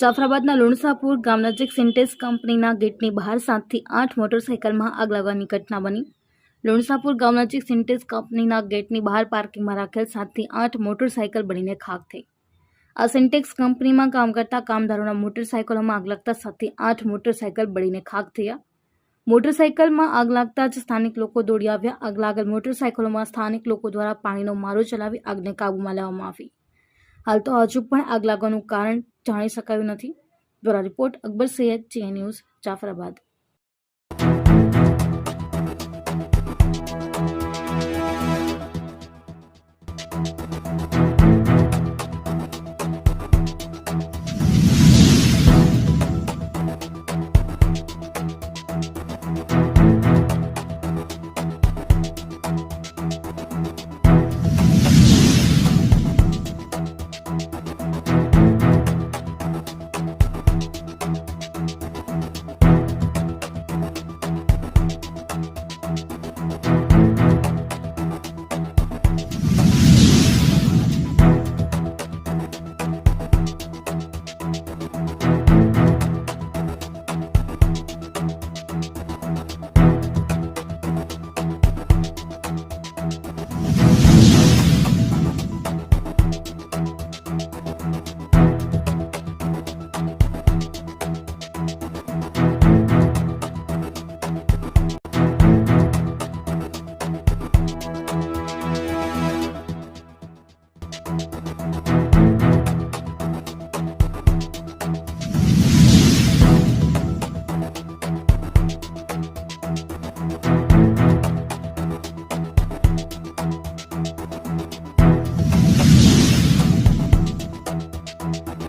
જાફરાબાદના લુણસાપુર ગામ નજીક સિન્ટેક્સ કંપનીના ગેટની બહાર સાતથી આઠ મોટરસાઇકલમાં આગ લાગવાની ઘટના બની. લુણસાપુર ગામ નજીક સિન્ટેક્સ કંપનીના ગેટની બહાર પાર્કિંગમાં રાખેલ સાતથી આઠ મોટરસાઇકલ બળીને ખાખ થઈ. આ સિન્ટેક્સ કંપનીમાં કામ કરતા કામદારોના મોટરસાઇકલોમાં આગ લાગતા સાતથી આઠ મોટરસાઇકલ બળીને ખાખ થયા. મોટરસાઇકલમાં આગ લાગતા જ સ્થાનિક લોકો દોડી આવ્યા. આગ લાગેલ મોટરસાઇકલોમાં સ્થાનિક લોકો દ્વારા પાણીનો મારો ચલાવી આગને કાબૂમાં લેવામાં આવી. હાલ તો હજુ પણ આગ લાગવાનું કારણ જાણી શકાયું નથી દ્વારા રિપોર્ટ અકબર સૈયદ જીએ ન્યૂઝ જાફરાબાદ